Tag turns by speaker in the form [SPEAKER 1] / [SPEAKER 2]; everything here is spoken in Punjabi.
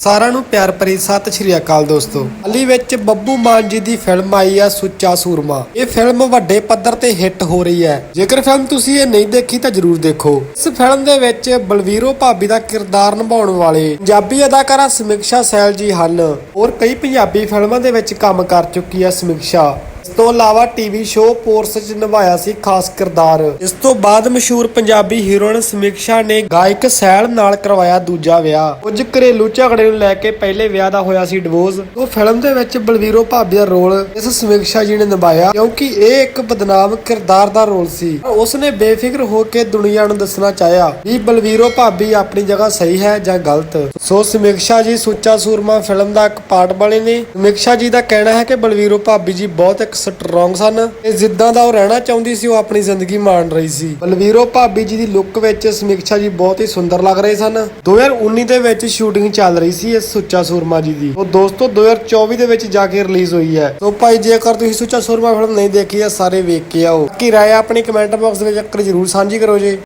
[SPEAKER 1] ਸਾਰਿਆਂ ਨੂੰ ਪਿਆਰ ਭਰੀ ਸਤਿ ਸ਼੍ਰੀ ਅਕਾਲ ਦੋਸਤੋ। ਅਲੀ ਵਿੱਚ ਬੱਬੂ ਮਾਨ ਜੀ ਦੀ ਫਿਲਮ ਆਈ ਆ ਸੁੱਚਾ ਸੂਰਮਾ। ਇਹ ਫਿਲਮ ਵੱਡੇ ਪੱਧਰ ਤੇ ਹਿੱਟ ਹੋ ਰਹੀ ਹੈ। ਜੇਕਰ ਫਿਲਮ ਤੁਸੀਂ ਇਹ ਨਹੀਂ ਦੇਖੀ ਤਾਂ ਜਰੂਰ ਦੇਖੋ। ਇਸ ਫਿਲਮ ਦੇ ਵਿੱਚ ਬਲਵੀਰੋ ਭਾਬੀ ਦਾ ਕਿਰਦਾਰ ਨਿਭਾਉਣ ਵਾਲੇ ਪੰਜਾਬੀ ਅਦਾਕਾਰਾ ਸਮੀਕਸ਼ਾ ਸੈਲ ਜੀ ਹਨ ਹੋਰ ਕਈ ਪੰਜਾਬੀ ਫਿਲਮਾਂ ਦੇ ਵਿੱਚ ਕੰਮ ਕਰ ਚੁੱਕੀ ਹੈ ਸਮੀਖਸ਼ਾ ਤੋਂ ਇਲਾਵਾ ਟੀਵੀ ਸ਼ੋਅ ਪੋਰਸ 'ਚ ਨਿਭਾਇਆ ਸੀ ਖਾਸ ਕਿਰਦਾਰ। ਇਸ ਤੋਂ ਬਾਅਦ ਮਸ਼ਹੂਰ ਪੰਜਾਬੀ ਹੀਰੋਇਨ ਸਮੀਕਸ਼ਾ ਨੇ ਗਾਇਕ ਸੈਲ ਨਾਲ ਕਰਵਾਇਆ ਦੂਜਾ ਵਿਆਹ। ਕੁਝ ਘਰੇਲੂ ਝਗੜੇ ਨੂੰ ਲੈ ਕੇ ਪਹਿਲੇ ਵਿਆਹ ਦਾ ਹੋਇਆ ਸੀ ਡਿਵੋਰਸ। ਉਹ ਫਿਲਮ ਦੇ ਵਿੱਚ ਬਲਵੀਰੋ ਭਾਬੀ ਦਾ ਰੋਲ ਇਸ ਸਮੀਕਸ਼ਾ ਜੀ ਨੇ ਨਿਭਾਇਆ, ਕਿਉਂਕਿ ਇਹ ਇੱਕ ਬਦਨਾਮ ਕਿਰਦਾਰ ਦਾ ਰੋਲ ਸੀ। ਉਸ ਨੇ ਬੇਫਿਕਰ ਹੋ ਕੇ ਦੁਨੀਆ ਨੂੰ ਦੱਸਣਾ ਚਾਹਿਆ ਵੀ ਬਲਵੀਰੋ ਭਾਬੀ ਆਪਣੀ ਜਗ੍ਹਾ ਸਹੀ ਹੈ ਜਾਂ ਗਲਤ। ਸੋ ਸਮੀਕਸ਼ਾ ਜੀ ਸੁੱਚਾ ਸੂਰਮਾ ਫਿਲਮ ਦਾ ਇੱਕ ਪਾਰਟ ਬਣੇ ਨੇ। ਸਮੀਕਸ਼ਾ ਜੀ ਦਾ ਕਹਿਣਾ ਹੈ ਕਿ ਬਲਵੀਰੋ ਭਾਬੀ ਜੀ ਬਹੁਤ ਇੱਕ ਸਟਰੋਂਗ ਸਨ ਤੇ ਜਿੱਦਾਂ ਦਾ ਉਹ ਰਹਿਣਾ ਚਾਹੁੰਦੀ ਸੀ ਉਹ ਆਪਣੀ ਜ਼ਿੰਦਗੀ ਮਾਣ ਰਹੀ ਸੀ। ਬਲਵੀਰੋ ਭਾਬੀ ਜੀ ਦੀ ਲੁੱਕ ਵਿੱਚ ਸਮੀਕਸ਼ਾ ਜੀ ਬਹੁਤ ਹੀ ਸੁੰਦਰ ਲੱਗ ਰਹੇ ਸਨ। 2019 ਦੇ ਵਿੱਚ ਸ਼ੂਟਿੰਗ ਚੱਲ ਰਹੀ ਸੀ ਇਸ ਸੁੱਚਾ ਸੂਰਮਾ ਜੀ ਦੀ। ਉਹ ਦੋਸਤੋ 2024 ਦੇ ਵਿੱਚ ਜਾ ਕੇ ਰਿਲੀਜ਼ ਹੋਈ ਹੈ। ਸੋ ਭਾਈ, ਜੇਕਰ ਤੁਸੀਂ ਸੁੱਚਾ ਸੂਰਮਾ ਫਿਲਮ ਨਹੀਂ ਦੇਖੀ ਹੈ, ਸਾਰੇ ਵੇਖ ਕੇ ਆਓ। ਕੀ ਰਾਏ ਆਪਣੀ ਕਮੈਂਟ ਬਾਕਸ ਵਿੱਚ ਜ਼ਰੂਰ ਸਾਂਝੀ ਕਰੋ ਜੀ।